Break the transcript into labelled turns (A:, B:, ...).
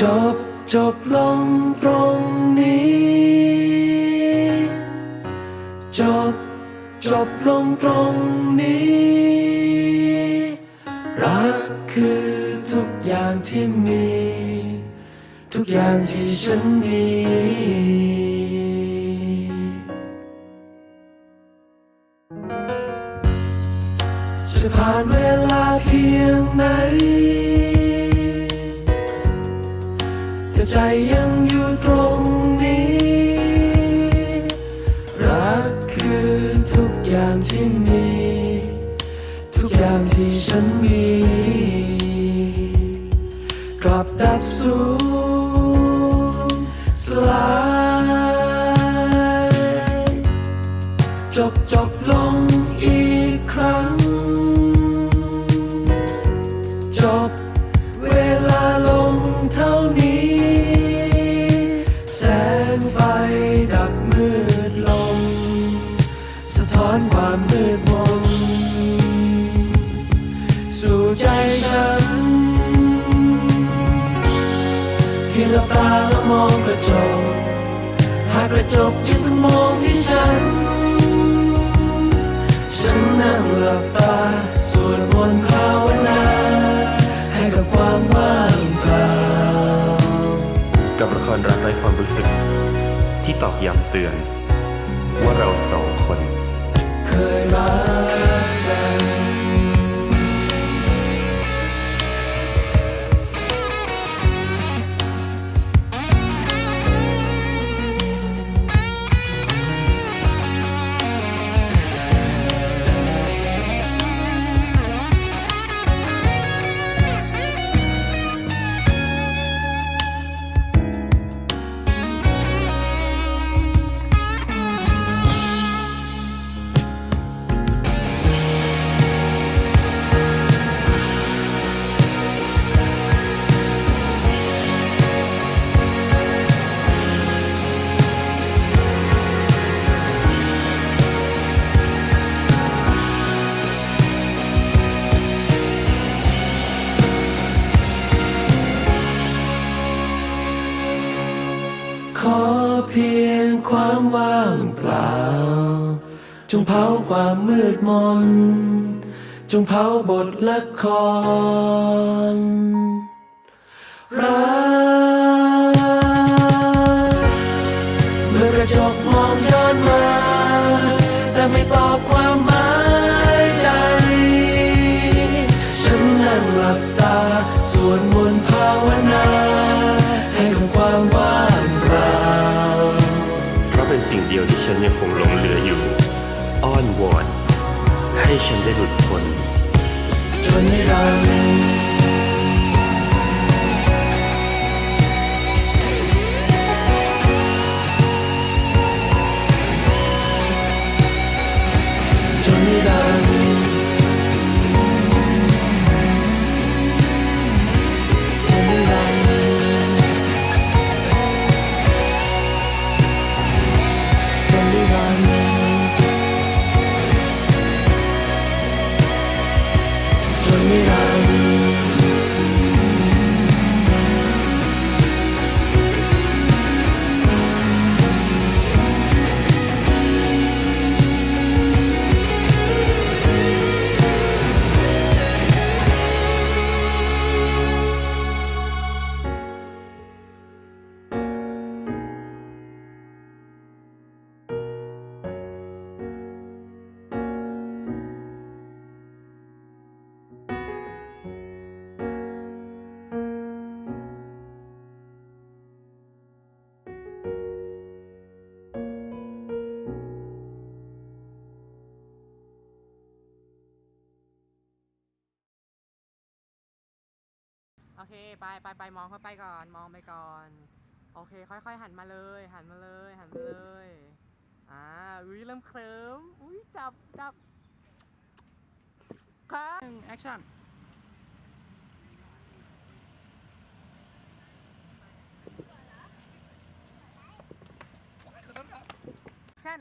A: จบจบลงตรงนี้ จบจบลงตรงนี้ รักคือทุกอย่างที่มี ทุกอย่างที่ฉันมีจะผ่านเวลาเพียงไหน ใจยังอยู่ตรงนี้ รักคือทุกอย่างที่มี ทุกอย่างที่ฉันมี กลับดับสูญสลายจบจบลงอีกครั้ง หลับตาแล้วมองกระจก หากกระจกยังคงมองที่ฉัน ฉันนั่งหลับตาสวดมนต์ภาวนา ให้กับความว่างเปล่า
B: กับละครรักไร้ความรู้สึก ที่ตอกย้ำเตือน ว่าเราสองคน
A: เคยรัก ขอเพียงความว่างเปล่า จงเผาความมืดมน จงเผาบทละคร รักเมื่อกระจกมองย้อนมา แต่ไม่ตอบ
B: ที่ฉันยังคงหลงเหลืออยู่ อ้อนวอน ให้ฉันได้หลุดพ้น
A: จนนิรันดร์
C: เคไปไปไปมองเข้าไปก่อน มองไปก่อน โอเค ค่อย ๆ หันมาเลย หันมาเลย หันมาเลยอ่าอุ้ยเริ่มเคลิ้มอุ้ยจับจับครับแอคชั่นแอคชั่น